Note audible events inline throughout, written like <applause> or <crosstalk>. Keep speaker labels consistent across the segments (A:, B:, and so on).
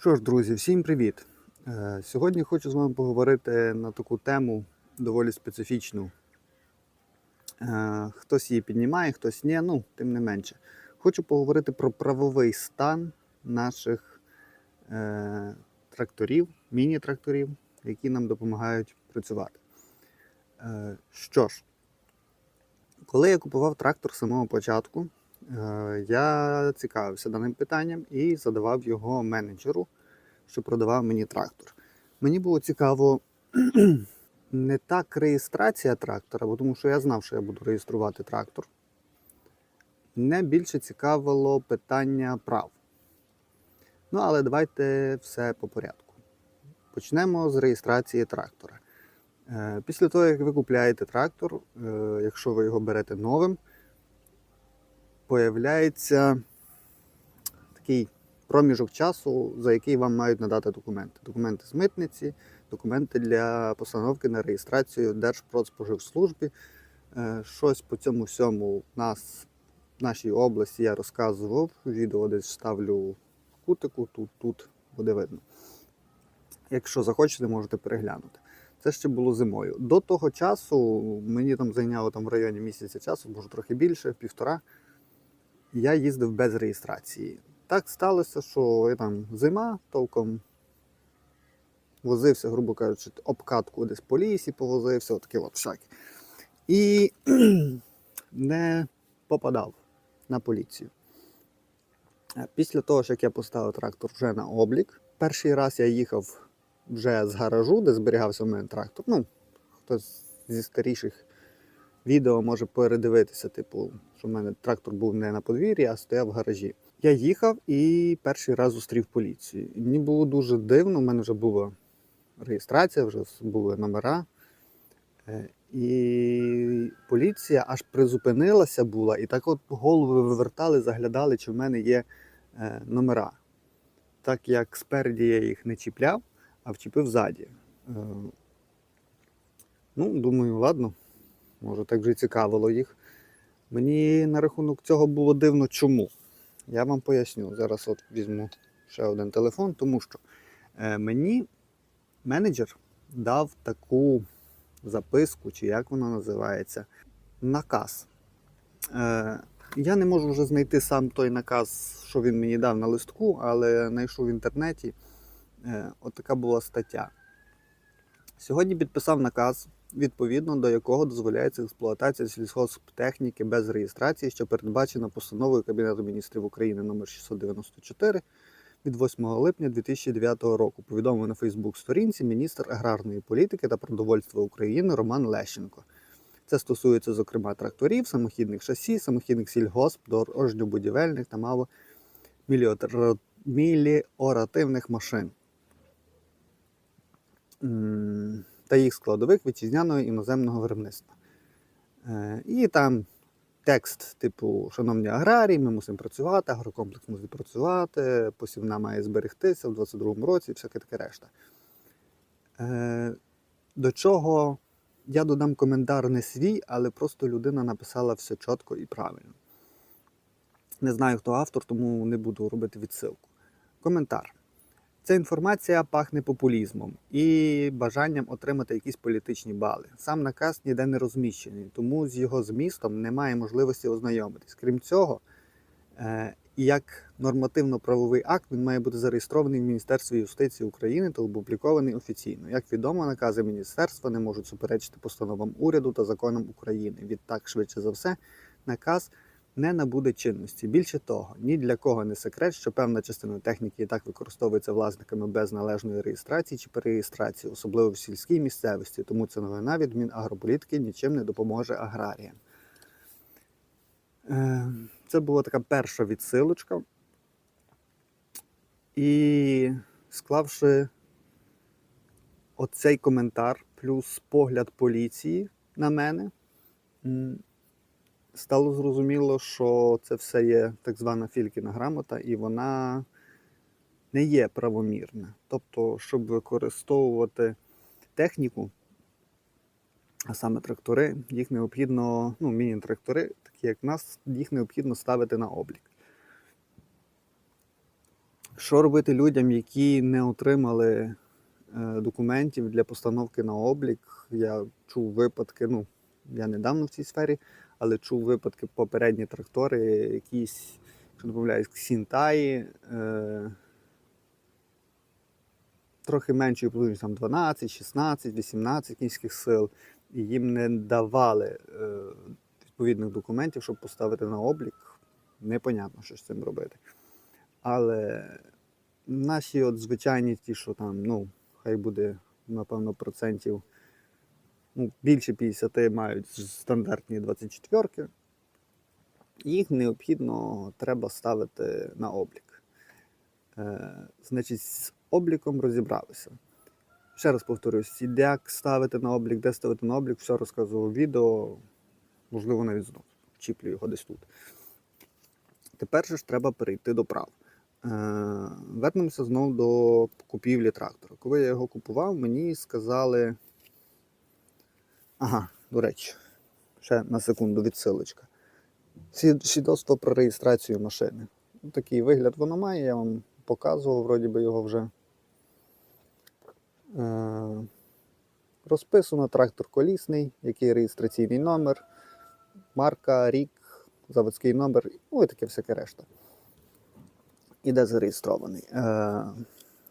A: Що ж, друзі, всім привіт! Е, Сьогодні хочу з вами поговорити на таку тему доволі специфічну. Е, Хтось її піднімає, хтось ні, ну, тим не менше. Хочу поговорити про правовий стан наших е, тракторів, міні-тракторів, які нам допомагають працювати. Що ж, коли я купував трактор з самого початку, я цікавився даним питанням і задавав його менеджеру, що продавав мені трактор. Мені було цікаво <clears throat> не так реєстрація трактора, бо тому що я знав, що я буду реєструвати трактор. Мене більше цікавило питання прав. Ну, але давайте все по порядку. Почнемо з реєстрації трактора. Е, Після того, як ви купляєте трактор, е, якщо ви його берете новим, появляється такий проміжок часу, за який вам мають надати документи. Документи з митниці, документи для постановки на реєстрацію Держпродспоживслужбі. Е, Щось по цьому всьому в нас в нашій області я розказував. Відео десь ставлю в кутику, тут, тут буде видно. Якщо захочете, можете переглянути. Це ще було зимою. До того часу мені там зайняло там в районі місяця часу, може трохи більше, півтора. Я їздив без реєстрації. Так сталося, що там зима толком возився, грубо кажучи, обкатку десь по лісі повозився, отаке от всяке. І <clears throat> не попадав на поліцію. Після того, як я поставив трактор вже на облік, перший раз я їхав вже з гаражу, де зберігався в мене трактор. Ну, хтось зі старіших відео може передивитися, типу, що в мене трактор був не на подвір'ї, а стояв в гаражі. Я їхав і перший раз зустрів поліцію. Мені було дуже дивно, в мене вже була реєстрація, вже були номера. Е, І поліція аж призупинилася була, і так от голови вивертали, заглядали, чи в мене є е, номера. Так як спереді я їх не чіпляв, а вчепив ззаді. Е, Ну, думаю, ладно, може так вже цікавило їх. Мені на рахунок цього було дивно чому. Я вам поясню. Зараз от візьму ще один телефон, тому що е, мені менеджер дав таку записку, чи як вона називається, наказ. Е, я не можу вже знайти сам той наказ, що він мені дав на листку, але знайшов в інтернеті. Е, от така була стаття. Сьогодні підписав наказ, відповідно до якого дозволяється експлуатація сільгосптехніки без реєстрації, що передбачена постановою Кабінету міністрів України номер 694 від 8 липня 2009 року. Повідомив на Фейсбук-сторінці міністр аграрної політики та продовольства України Роман Лещенко. Це стосується, зокрема, тракторів, самохідних шасі, самохідних сільгосп, дорожньо-будівельних та мало міліоративних машин та їх складових вітчизняного іноземного виробництва. Е, І там текст, типу, шановні аграрії, ми мусимо працювати, агрокомплекс мусить працювати, посівна має зберегтися в 2022 році і всяке таке решта. Е, До чого я додам коментар не свій, але просто людина написала все чітко і правильно. Не знаю, хто автор, тому не буду робити відсилку. Коментар. Ця інформація пахне популізмом і бажанням отримати якісь політичні бали. Сам наказ ніде не розміщений, тому з його змістом немає можливості ознайомитись. Крім цього, е, як нормативно-правовий акт він має бути зареєстрований в Міністерстві юстиції України та опублікований офіційно. Як відомо, накази міністерства не можуть суперечити постановам уряду та законам України. Відтак, швидше за все, наказ не набуде чинності. Більше того, ні для кого не секрет, що певна частина техніки і так використовується власниками без належної реєстрації чи перереєстрації, особливо в сільській місцевості. Тому ця новина від Мінагрополітики нічим не допоможе аграріям. Е, Це була така перша відсилочка. І склавши оцей коментар, плюс погляд поліції на мене, стало зрозуміло, що це все є так звана фількіна грамота, і вона не є правомірна. Тобто, щоб використовувати техніку, а саме трактори, їх необхідно, ну, міні-трактори, такі як нас, їх необхідно ставити на облік. Що робити людям, які не отримали е, документів для постановки на облік? Я чув випадки, ну, я недавно в цій сфері, але чув випадки попередні трактори, якісь, якщо не помиляюсь, Ксінтаї, е, трохи меншою потужністю, там 12, 16, 18 кінських сил, і їм не давали е, відповідних документів, щоб поставити на облік. Непонятно, що з цим робити. Але наші от звичайні ті, що там, ну, хай буде, напевно, процентів ну, більше 50 мають стандартні 24 їх необхідно треба ставити на облік. Е, значить, з обліком розібралися. Ще раз повторюсь, як ставити на облік, де ставити на облік, все розказував відео, можливо, навіть знову чіплю його десь тут. Тепер ж треба перейти до прав. Е, вернемося знову до купівлі трактора. Коли я його купував, мені сказали. Ага, до речі, ще на секунду відсилочка. Свідоцтво про реєстрацію машини. Такий вигляд воно має, я вам показував, вроді би його вже. Е, розписано трактор колісний, який реєстраційний номер, марка, рік, заводський номер, ну і таке всяке решта. І де зареєстрований. Е,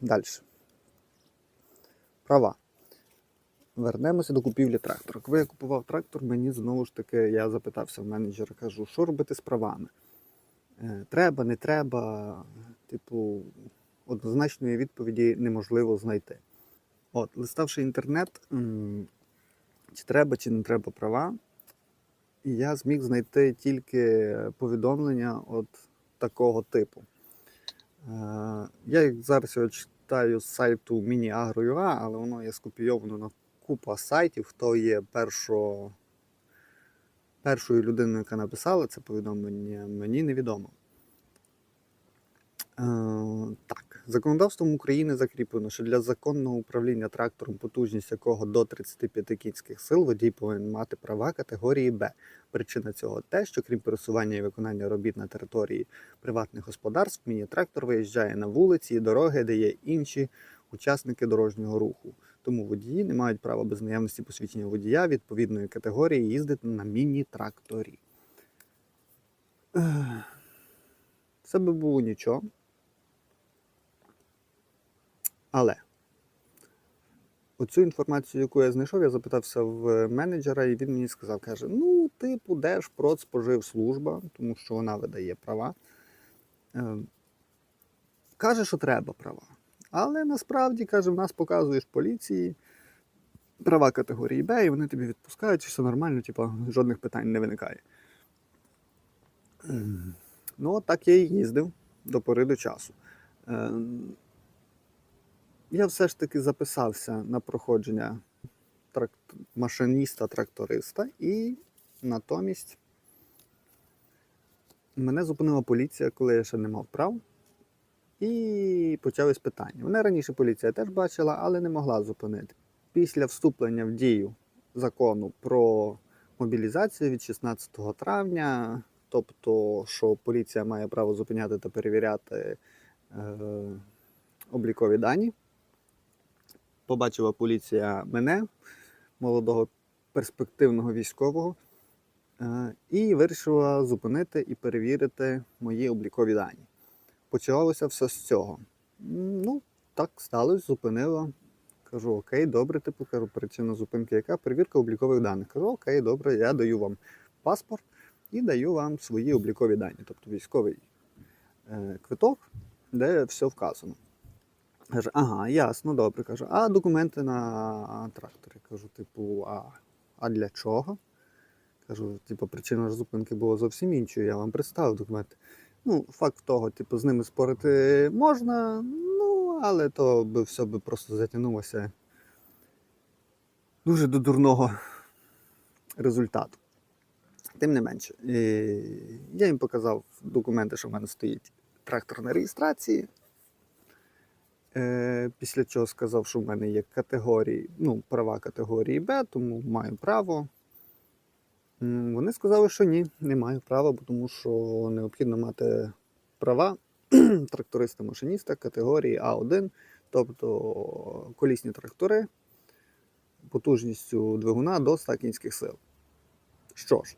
A: Далі. Права. Вернемося до купівлі трактора. Коли я купував трактор, мені знову ж таки я запитався в менеджера, кажу, що робити з правами? Е, Треба, не треба. Типу, однозначної відповіді неможливо знайти. От, листавши інтернет, чи треба, чи не треба права, я зміг знайти тільки повідомлення от такого типу. Е, Я зараз його читаю з сайту Mini.agro.ua, але воно є скопійовано на купа сайтів, хто є першо... першою людиною, яка написала це повідомлення, мені невідомо. Е, так, законодавством України закріплено, що для законного управління трактором, потужність якого до 35 кінських сил, водій повинен мати права категорії Б. Причина цього те, що крім пересування і виконання робіт на території приватних господарств, міні-трактор виїжджає на вулиці і дороги, де є інші учасники дорожнього руху. Тому водії не мають права без наявності посвідчення водія відповідної категорії їздити на міні-тракторі. Це би було нічого. Але оцю інформацію, яку я знайшов, я запитався в менеджера, і він мені сказав, каже: ну, типу, Держпродспоживслужба, тому що вона видає права. Е, Каже, що треба права. Але насправді, каже, в нас показуєш поліції права категорії Б, і вони тобі відпускають, все нормально, типу, жодних питань не виникає. Ем, Ну, так я і їздив до пори до часу. Е, Я все ж таки записався на проходження тракт... машиніста-тракториста, і натомість мене зупинила поліція, коли я ще не мав прав. І почались питання. Мене раніше поліція теж бачила, але не могла зупинити. Після вступлення в дію закону про мобілізацію від 16 травня, тобто, що поліція має право зупиняти та перевіряти е, облікові дані. Побачила поліція мене, молодого перспективного військового, е, і вирішила зупинити і перевірити мої облікові дані почалося все з цього. Ну, так сталося, зупинила. Кажу, окей, добре, типу, кажу, причина зупинки яка? Перевірка облікових даних. Кажу, окей, добре, я даю вам паспорт і даю вам свої облікові дані, тобто військовий е, квиток, де все вказано. Каже, ага, ясно, добре. Кажу, а документи на тракторі? Кажу, типу, а, а для чого? Кажу, типу, причина зупинки була зовсім іншою, я вам представив документи. Ну, факт того, типу, з ними спорити можна, ну, але то би все би просто затягнулося дуже до дурного результату. Тим не менше, я їм показав документи, що в мене стоїть трактор на реєстрації. Е, Після чого сказав, що в мене є категорії, ну, права категорії Б, тому маю право. Вони сказали, що ні, не маю права, тому що необхідно мати права <clears throat> тракториста-машиніста категорії А1, тобто колісні трактори потужністю двигуна до 100 кінських сил. Що ж,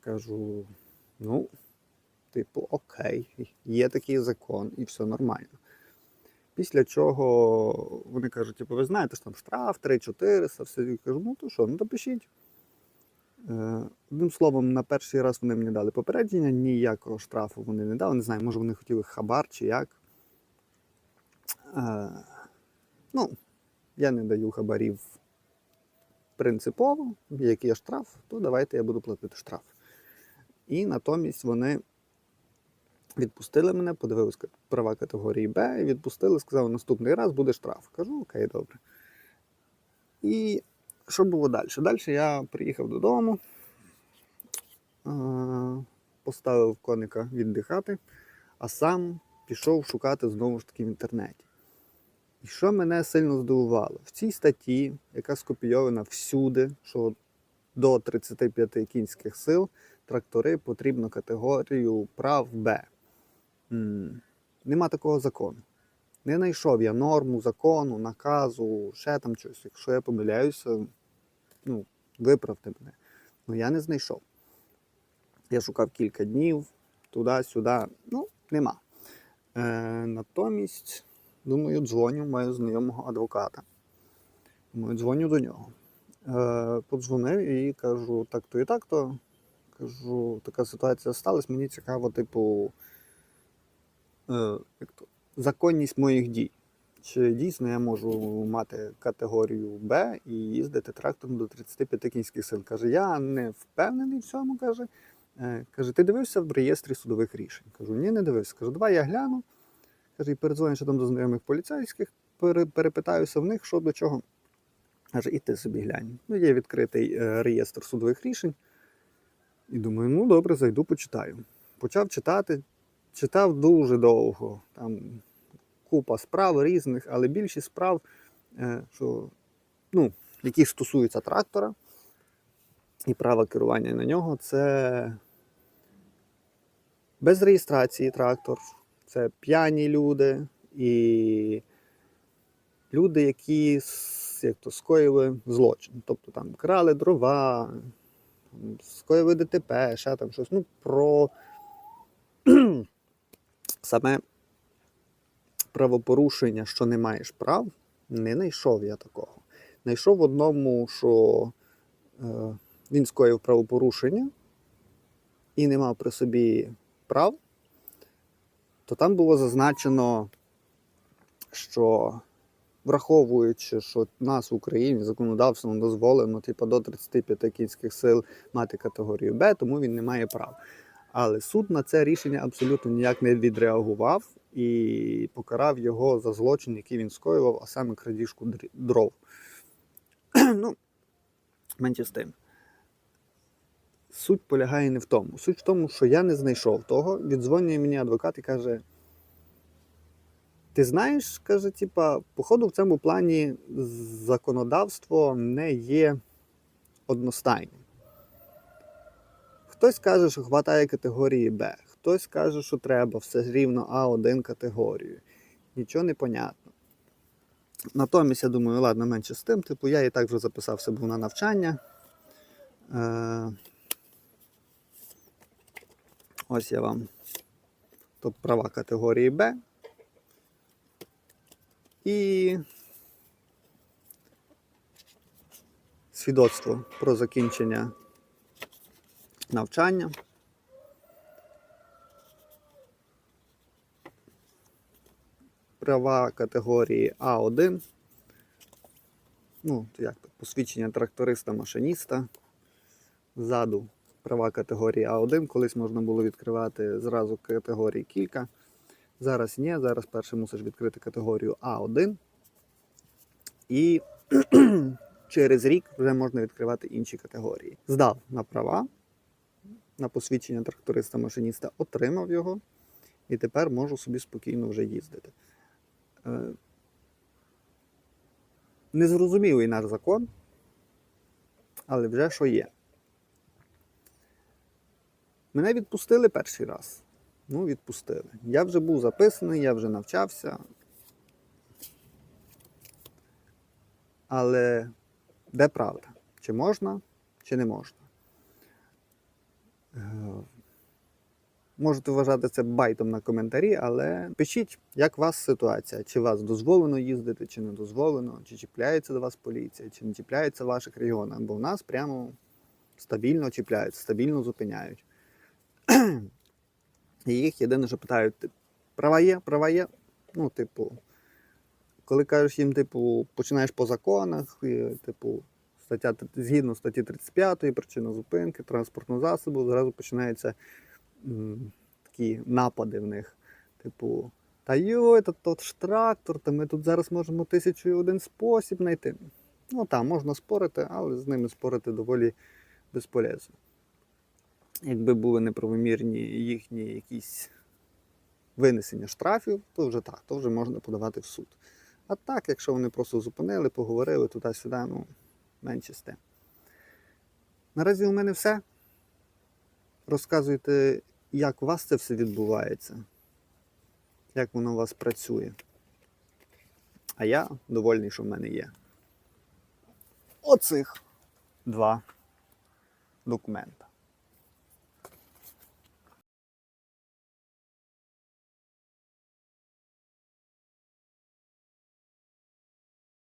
A: кажу, ну, типу, окей, є такий закон і все нормально. Після чого вони кажуть, типу, ви знаєте, що там штраф 3-400, все. Я кажу, ну то що, ну то пишіть. Е, Одним словом, на перший раз вони мені дали попередження, ніякого штрафу вони не дали. Не знаю, може вони хотіли хабар чи як. Е, ну, я не даю хабарів принципово, як є штраф, то давайте я буду платити штраф. І натомість вони відпустили мене, подивились ка- права категорії Б, відпустили, сказали, наступний раз буде штраф. Кажу, окей, добре. І що було далі? Далі я приїхав додому, поставив коника віддихати, а сам пішов шукати знову ж таки в інтернеті. І що мене сильно здивувало? В цій статті, яка скопійована всюди, що до 35 кінських сил трактори потрібно категорію прав Б. Нема такого закону. Не знайшов я норму, закону, наказу, ще там щось. Якщо я помиляюся, ну, виправте мене. Ну я не знайшов. Я шукав кілька днів, туди-сюди. Ну, нема. Е, натомість, думаю, дзвоню, маю знайомого адвоката. Думаю, дзвоню до нього. Е, подзвонив і кажу, так-то і так-то. Кажу, така ситуація сталася, мені цікаво, типу, законність моїх дій. Чи дійсно я можу мати категорію Б і їздити трактором до 35 кінських сил? Каже, я не впевнений в цьому. каже. Е, Каже, ти дивився в реєстрі судових рішень? Кажу, ні, не дивився. Кажу, давай я гляну. Каже, і передзвоню там до знайомих поліцейських, перепитаюся в них, що до чого. Каже, і ти собі глянь. Ну, є відкритий е, реєстр судових рішень. І думаю, ну добре, зайду, почитаю. Почав читати, читав дуже довго. Там купа справ різних, але більшість справ, е, що, ну, які стосуються трактора і права керування на нього, це без реєстрації трактор, це п'яні люди і люди, які як то, скоїли злочин. Тобто там крали дрова, скоїли ДТП, ще там щось. Ну, про саме правопорушення, що не маєш прав, не знайшов я такого. Знайшов в одному, що е, він скоїв правопорушення і не мав при собі прав, то там було зазначено, що враховуючи, що нас в Україні законодавством дозволено типу, до 35 кінських сил мати категорію Б, тому він не має прав. Але суд на це рішення абсолютно ніяк не відреагував і покарав його за злочин, який він скоював, а саме крадіжку дров. <clears throat> ну, менше з тим. Суть полягає не в тому. Суть в тому, що я не знайшов того. Віддзвонює мені адвокат і каже: Ти знаєш, каже, типа, походу, в цьому плані законодавство не є одностайним. Хтось каже, що хватає категорії Б, хтось каже, що треба все рівно А1 категорію. Нічого не понятно. Натомість я думаю, ладно, менше з тим, типу, я і так вже записався був на навчання. Е, ось я вам тут права категорії Б. І свідоцтво про закінчення навчання. Права категорії А1. Ну, як то, посвідчення тракториста-машиніста. Ззаду права категорії А1. Колись можна було відкривати зразу категорії кілька. Зараз ні, зараз перше мусиш відкрити категорію А1. І <clears throat> через рік вже можна відкривати інші категорії. Здав на права, на посвідчення тракториста-машиніста, отримав його, і тепер можу собі спокійно вже їздити. Е, Незрозумілий наш закон, але вже що є. Мене відпустили перший раз. Ну, відпустили. Я вже був записаний, я вже навчався. Але де правда? Чи можна, чи не можна? Е, Можете вважати це байтом на коментарі, але пишіть, як у вас ситуація. Чи вас дозволено їздити, чи не дозволено, чи чіпляється до вас поліція, чи не чіпляється в ваших регіонах. Бо в нас прямо стабільно чіпляють, стабільно зупиняють. І їх єдине, що питають: права є, права є. Ну, типу, коли кажеш їм, типу, починаєш по законах, типу, стаття згідно статті 35, причина зупинки, транспортного засобу, зразу починаються м, такі напади в них. Типу, та йой, та тот ж трактор, та ми тут зараз можемо тисячу і один спосіб знайти. Ну так, можна спорити, але з ними спорити доволі безполезно. Якби були неправомірні їхні якісь винесення штрафів, то вже так, то вже можна подавати в суд. А так, якщо вони просто зупинили, поговорили туди-сюди, ну, менше. Наразі у мене все. Розказуйте, як у вас це все відбувається, як воно у вас працює. А я довольний, що в мене є. Оцих два документа.